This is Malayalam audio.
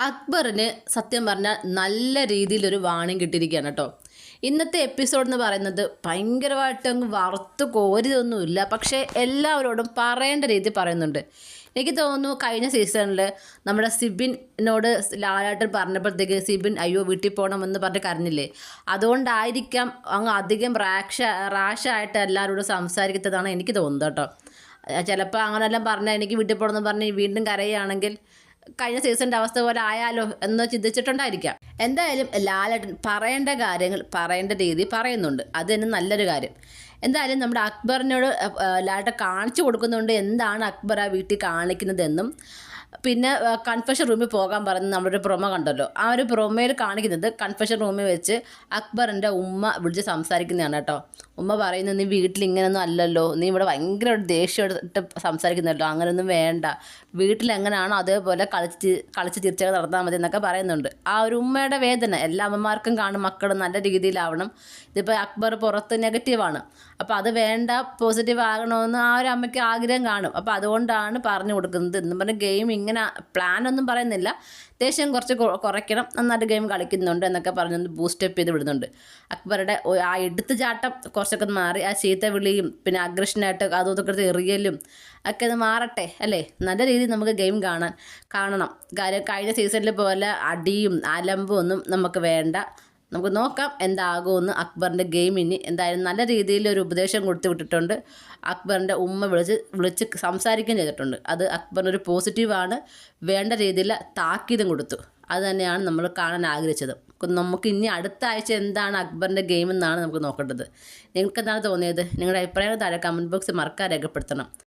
അക്ബറിന് സത്യം പറഞ്ഞാൽ നല്ല രീതിയിലൊരു വാണിംഗ് കിട്ടിയിരിക്കുകയാണ് കേട്ടോ. ഇന്നത്തെ എപ്പിസോഡ് എന്ന് പറയുന്നത് ഭയങ്കരമായിട്ട് അങ്ങ് വറുത്ത് കോരിതൊന്നുമില്ല പക്ഷേ എല്ലാവരോടും പറയേണ്ട രീതി പറയുന്നുണ്ട്. എനിക്ക് തോന്നുന്നു കഴിഞ്ഞ സീസണിൽ നമ്മുടെ സിബിനോട് ലാലായിട്ട് പറഞ്ഞപ്പോഴത്തേക്ക് സിബിൻ അയ്യോ വീട്ടിൽ പോകണമെന്ന് പറഞ്ഞ് കരഞ്ഞില്ലേ? അതുകൊണ്ടായിരിക്കാം അങ്ങ് അധികം റാക്ഷ റാഷായിട്ട് എല്ലാവരോടും സംസാരിക്കുന്നതാണ് എനിക്ക് തോന്നുന്നത് കേട്ടോ. ചിലപ്പോൾ അങ്ങനെല്ലാം പറഞ്ഞാൽ എനിക്ക് വീട്ടിൽ പോകണമെന്ന് പറഞ്ഞ് വീണ്ടും കരയുകയാണെങ്കിൽ കഴിഞ്ഞ സീസണിന്റെ അവസ്ഥ പോലെ ആയാലോ എന്ന് ചിന്തിച്ചിട്ടുണ്ടായിരിക്കാം. എന്തായാലും ലാലേട്ടൻ പറയേണ്ട കാര്യങ്ങൾ പറയേണ്ട രീതി പറയുന്നുണ്ട്. അത് തന്നെ നല്ലൊരു കാര്യം. എന്തായാലും നമ്മുടെ അക്ബറിനോട് ലാലേട്ടൻ കാണിച്ചു കൊടുക്കുന്നുണ്ട്. എന്താണ് അക്ബർ ആ വീട്ടിൽ കാണിക്കുന്നതെന്നും പിന്നെ കൺഫെഷൻ റൂമിൽ പോകാൻ പറഞ്ഞ് നമ്മളൊരു പ്രൊമ കണ്ടല്ലോ. ആ ഒരു പ്രൊമയിൽ കാണിക്കുന്നത് കൺഫെഷൻ റൂമിൽ വെച്ച് അക്ബറിന്റെ ഉമ്മ വിളിച്ച് സംസാരിക്കുന്നതാണ് കേട്ടോ. ഉമ്മ പറയുന്നത് നീ വീട്ടിൽ ഇങ്ങനെയൊന്നും അല്ലല്ലോ. നീ ഇവിടെ ഭയങ്കര ദേഷ്യമായിട്ട് സംസാരിക്കുന്നല്ലോ. അങ്ങനെയൊന്നും വേണ്ട. വീട്ടിൽ എങ്ങനെയാണോ അതേപോലെ കളിച്ച് കളിച്ച് തിരിച്ചൊക്കെ നടന്നാൽ മതി എന്നൊക്കെ പറയുന്നുണ്ട്. ആ ഒരു ഉമ്മയുടെ വേദന എല്ലാ അമ്മമാർക്കും കാണും. മക്കൾ നല്ല രീതിയിലാവണം. ഇതിപ്പോൾ അക്ബർ പുറത്ത് നെഗറ്റീവാണ് അപ്പോൾ അത് വേണ്ട പോസിറ്റീവ് ആകണമെന്ന് ആ ഒരു അമ്മയ്ക്ക് ആഗ്രഹം കാണും. അപ്പോൾ അതുകൊണ്ടാണ് പറഞ്ഞു കൊടുക്കുന്നത്. എന്നും പറഞ്ഞ് ഗെയിം ഇങ്ങനെ പ്ലാനൊന്നും പറയുന്നില്ല. ദേഷ്യം കുറച്ച് കുറയ്ക്കണം. നന്നായിട്ട് ഗെയിം കളിക്കുന്നുണ്ട് എന്നൊക്കെ പറഞ്ഞൊന്ന് ബൂസ്റ്റപ്പ് ചെയ്ത് വിടുന്നുണ്ട്. അക്ബറുടെ ആ എടുത്തു ചാട്ടം കുറച്ചൊക്കെ മാറി. ആ ചീത്ത വിളിയും പിന്നെ അഗ്രഷനായിട്ട് അതും ഇതൊക്കെ എറിയലും ഒക്കെ അത് മാറട്ടെ അല്ലേ? നല്ല രീതിയിൽ നമുക്ക് ഗെയിം കാണാൻ കാണണം. കാര്യം കഴിഞ്ഞ സീസണിൽ പോലെ അടിയും അലമ്പും ഒന്നും നമുക്ക് വേണ്ട. നമുക്ക് നോക്കാം എന്താകുമെന്ന് അക്ബറിന്റെ ഗെയിമിന് എന്തായാലും നല്ല രീതിയിൽ ഒരു ഉപദേശം കൊടുത്തു വിട്ടിട്ടുണ്ട്. അക്ബറിന്റെ ഉമ്മ വിളിച്ച് വിളിച്ച് സംസാരിക്കുകയും ചെയ്തിട്ടുണ്ട്. അത് അക്ബറിനൊരു പോസിറ്റീവാണ്. വേണ്ട രീതിയിൽ താക്കീതും കൊടുത്തു. അത് തന്നെയാണ് നമ്മൾ കാണാൻ ആഗ്രഹിച്ചത്. നമുക്ക് ഇനി അടുത്ത ആഴ്ച എന്താണ് അക്ബറിന്റെ ഗെയിം എന്നാണ് നമുക്ക് നോക്കേണ്ടത്. നിങ്ങൾക്ക് എന്താണ് തോന്നിയത്? നിങ്ങളുടെ അഭിപ്രായങ്ങൾ താഴെ കമന്റ് ബോക്സിൽ മറക്കാൻ രേഖപ്പെടുത്തണം.